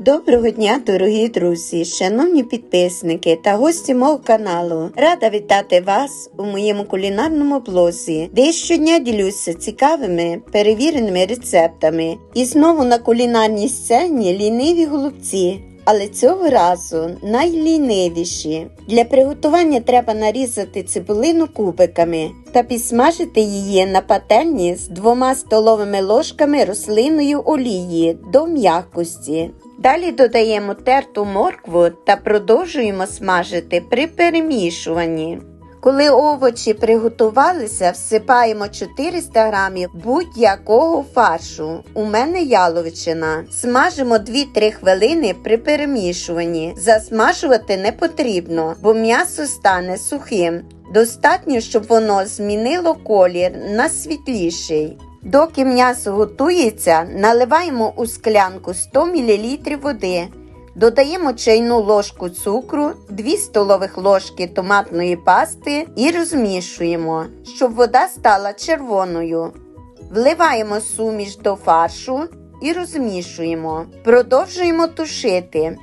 Доброго дня, дорогі друзі, шановні підписники та гості мого каналу. Рада вітати вас у моєму кулінарному блозі, де щодня ділюся цікавими перевіреними рецептами. І знову на кулінарній сцені ліниві голубці. Але цього разу найлінивіші. Для приготування треба нарізати цибулину кубиками та підсмажити її на пательні з двома столовими ложками рослинної олії до м'якості. Далі додаємо терту моркву та продовжуємо смажити при перемішуванні. Коли овочі приготувалися, всипаємо 400 грамів будь-якого фаршу. У мене яловичина. Смажимо 2-3 хвилини при перемішуванні. Засмажувати не потрібно, бо м'ясо стане сухим. Достатньо, щоб воно змінило колір на світліший. Доки м'ясо готується, наливаємо у склянку 100 мл води. Додаємо чайну ложку цукру, 2 столових ложки томатної пасти і розмішуємо, щоб вода стала червоною. Вливаємо суміш до фаршу і розмішуємо. Продовжуємо тушити.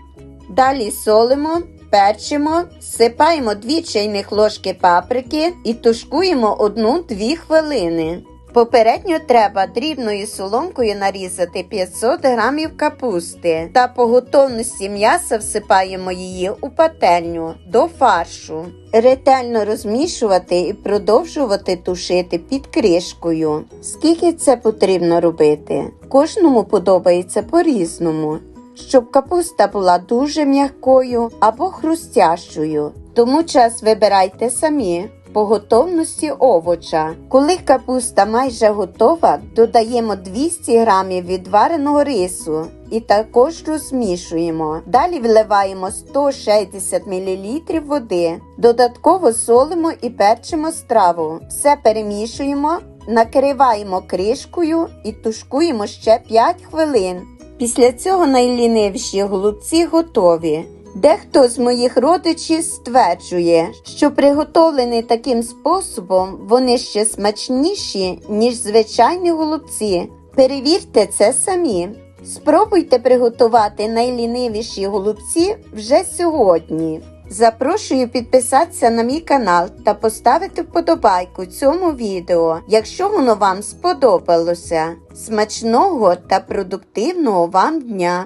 Далі солимо, печимо, всипаємо 2 чайних ложки паприки і тушкуємо 1-2 хвилини. Попередньо треба дрібною соломкою нарізати 500 грамів капусти та по готовності м'яса всипаємо її у пательню до фаршу. Ретельно розмішувати і продовжувати тушити під кришкою. Скільки це потрібно робити? Кожному подобається по-різному. Щоб капуста була дуже м'якою або хрустящою. Тому час вибирайте самі по готовності овоча. Коли капуста майже готова, додаємо 200 грамів відвареного рису і також розмішуємо. Далі вливаємо 160 мл води. Додатково солимо і перчимо страву. Все перемішуємо, накриваємо кришкою і тушкуємо ще 5 хвилин. Після цього найлінивіші голубці готові. Дехто з моїх родичів стверджує, що приготовлені таким способом вони ще смачніші, ніж звичайні голубці. Перевірте це самі. Спробуйте приготувати найлінивіші голубці вже сьогодні. Запрошую підписатися на мій канал та поставити вподобайку цьому відео, якщо воно вам сподобалося. Смачного та продуктивного вам дня!